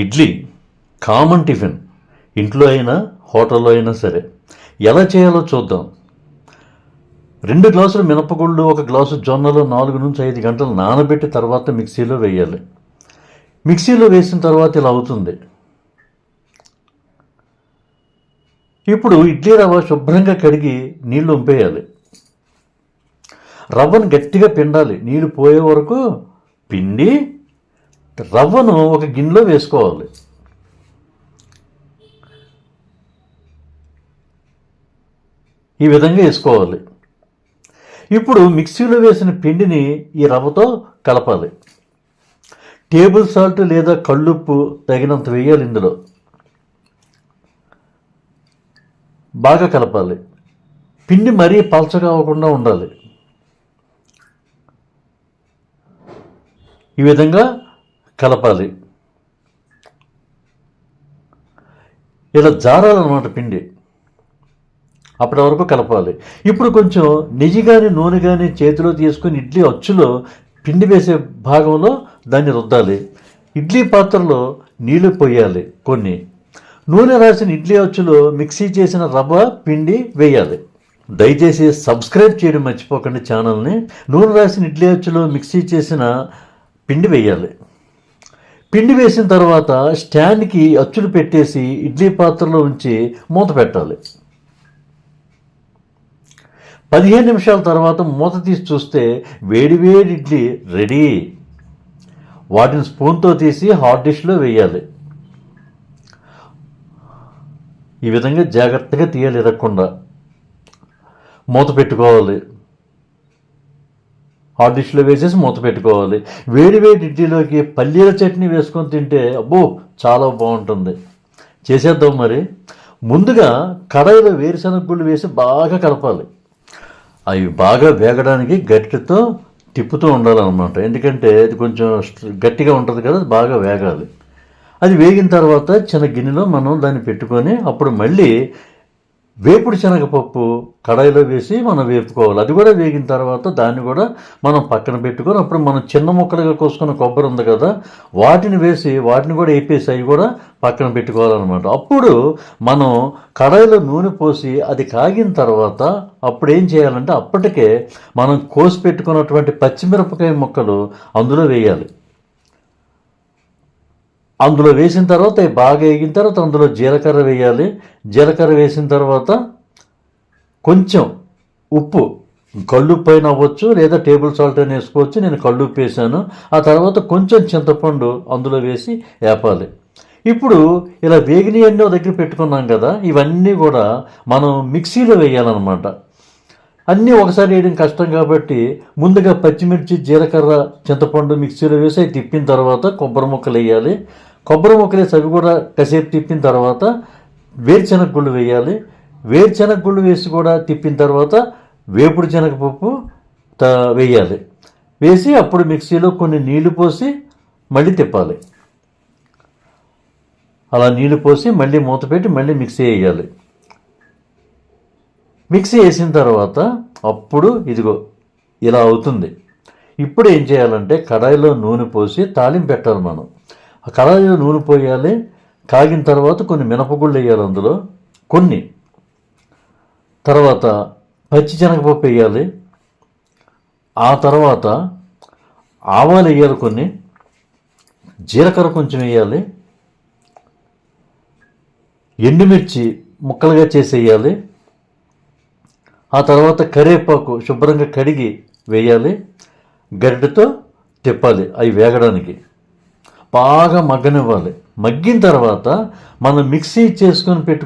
Idli common tiffin ఇంట్లో అయినా హోటల్లో అయినా సరే. ఎలా చేయాలో చూద్దాం. రెండు గ్లాసులు మినపగుళ్ళు ఒక గ్లాసు జొన్నలు నాలుగు నుంచి ఐదు గంటలు నానబెట్టి తర్వాత మిక్సీలో వేయాలి. మిక్సీలో వేసిన తర్వాత ఇలా అవుతుంది. ఇప్పుడు ఇడ్లీ రవ్వ శుభ్రంగా కడిగి నీళ్ళు ఉంపేయాలి. రవ్వను గట్టిగా పిండాలి. నీళ్ళు పోయే వరకు పిండి రవ్వను ఒక గిన్నెలో వేసుకోవాలి. ఈ విధంగా వేసుకోవాలి. ఇప్పుడు మిక్సీలో వేసిన పిండిని ఈ రవ్వతో కలపాలి. టేబుల్ సాల్ట్ లేదా కళ్ళుప్పు తగినంత వేయాలి ఇందులో. బాగా కలపాలి. పిండి మరీ పలచగా అవ్వకుండా ఉండాలి. ఈ విధంగా కలపాలి. ఇలా జారాలన్నమాట పిండి. అప్పటి వరకు కలపాలి. ఇప్పుడు కొంచెం నెయ్యి కానీ నూనె కానీ చేతిలో తీసుకొని ఇడ్లీ అచ్చులో పిండి వేసే భాగంలో దాన్ని రుద్దాలి. ఇడ్లీ పాత్రలో నీళ్ళు పోయాలి కొన్ని. నూనె రాసిన ఇడ్లీ అచ్చులో మిక్సీ చేసిన రవ్వ పిండి వేయాలి. దయచేసి సబ్స్క్రైబ్ చేయడం మర్చిపోకండి ఛానల్ని. నూనె రాసిన ఇడ్లీ అచ్చులో మిక్సీ చేసిన పిండి వేయాలి. పిండి వేసిన తర్వాత స్టాండ్కి అచ్చులు పెట్టేసి ఇడ్లీ పాత్రలో ఉంచి మూత పెట్టాలి. పదిహేను నిమిషాల తర్వాత మూత తీసి చూస్తే వేడివేడి ఇడ్లీ రెడీ. వాటిని స్పూన్తో తీసి హాట్ డిష్లో వేయాలి. ఈ విధంగా జాగ్రత్తగా తీయాలి ఇరగకుండా మూత పెట్టుకోవాలి. ఆ డిష్లో వేసేసి మూత పెట్టుకోవాలి. వేడి వేడి ఇడ్లీలోకి పల్లీల చట్నీ వేసుకొని తింటే అబ్బో చాలా బాగుంటుంది. చేసేద్దాం మరి. ముందుగా కడాయిలో వేరుశనగ గుళ్ళు వేసి బాగా కలపాలి. అవి బాగా వేగడానికి గట్టితో తిప్పుతూ ఉండాలన్నమాట. ఎందుకంటే అది కొంచెం గట్టిగా ఉంటుంది కదా అది బాగా వేగాలి. అది వేగిన తర్వాత చిన్న గిన్నెలో మనం దాన్ని పెట్టుకొని అప్పుడు మళ్ళీ వేపుడు శనగపప్పు కడాయిలో వేసి మనం వేపుకోవాలి. అది కూడా వేగిన తర్వాత దాన్ని కూడా మనం పక్కన పెట్టుకొని అప్పుడు మనం చిన్న ముక్కలుగా కోసుకున్న కొబ్బరి ఉంది కదా వాటిని వేసి వాటిని కూడా వేపేసి అవి కూడా పక్కన పెట్టుకోవాలన్నమాట. అప్పుడు మనం కడాయిలో నూనె పోసి అది కాగిన తర్వాత అప్పుడు ఏం చేయాలంటే అప్పటికే మనం కోసి పెట్టుకున్నటువంటి పచ్చిమిరపకాయ ముక్కలు అందులో వేయాలి. అందులో వేసిన తర్వాత బాగా వేగిన తర్వాత అందులో జీలకర్ర వేయాలి. జీలకర్ర వేసిన తర్వాత కొంచెం ఉప్పు కళ్ళుప్పు పైన అవ్వచ్చు లేదా టేబుల్ సాల్ట్ అయినా వేసుకోవచ్చు. నేను కళ్ళుప్పు వేసాను. ఆ తర్వాత కొంచెం చింతపండు అందులో వేసి వేపాలి. ఇప్పుడు ఇలా వేగినవన్నీ ఒక దగ్గర పెట్టుకున్నాం కదా ఇవన్నీ కూడా మనం మిక్సీలో వేయాలన్నమాట. అన్నీ ఒకసారి వేయడం కష్టం కాబట్టి ముందుగా పచ్చిమిర్చి జీలకర్ర చింతపండు మిక్సీలో వేసి తిప్పిన తర్వాత కొబ్బరి ముక్కలు వేయాలి. కొబ్బరి ముక్కలు వేసి అవి కూడా కసేపు తిప్పిన తర్వాత వేరుశనగ గుళ్ళు వేయాలి. వేరుశనగ గుళ్ళు వేసి కూడా తిప్పిన తర్వాత వేపుడు శనగపప్పు త వేయాలి. వేసి అప్పుడు మిక్సీలో కొన్ని నీళ్ళు పోసి మళ్ళీ తిప్పాలి. అలా నీళ్ళు పోసి మళ్ళీ మూత పెట్టి మళ్ళీ మిక్సీ వేయాలి. మిక్సీ వేసిన తర్వాత అప్పుడు ఇదిగో ఇలా అవుతుంది. ఇప్పుడు ఏం చేయాలంటే కడాయిలో నూనె పోసి తాలింపు పెట్టాలి మనం. ఆ కడాయిలో నూనె పోయాలి కాగిన తర్వాత కొన్ని మినపగుళ్ళు వేయాలి అందులో కొన్ని. తర్వాత పచ్చి శనగపప్పు వేయాలి ఆ తర్వాత ఆవాలు వేయాలి కొన్ని జీలకర్ర కొంచెం వేయాలి ఎండుమిర్చి ముక్కలుగా చేసి వేయాలి ఆ తర్వాత కరివేపాకు శుభ్రంగా కడిగి వేయాలి. గరిటెతో తిప్పాలి అవి వేగడానికి. బాగా మగ్గనివ్వాలి. మగ్గిన తర్వాత మనం మిక్సీ చేసుకొని పెట్టు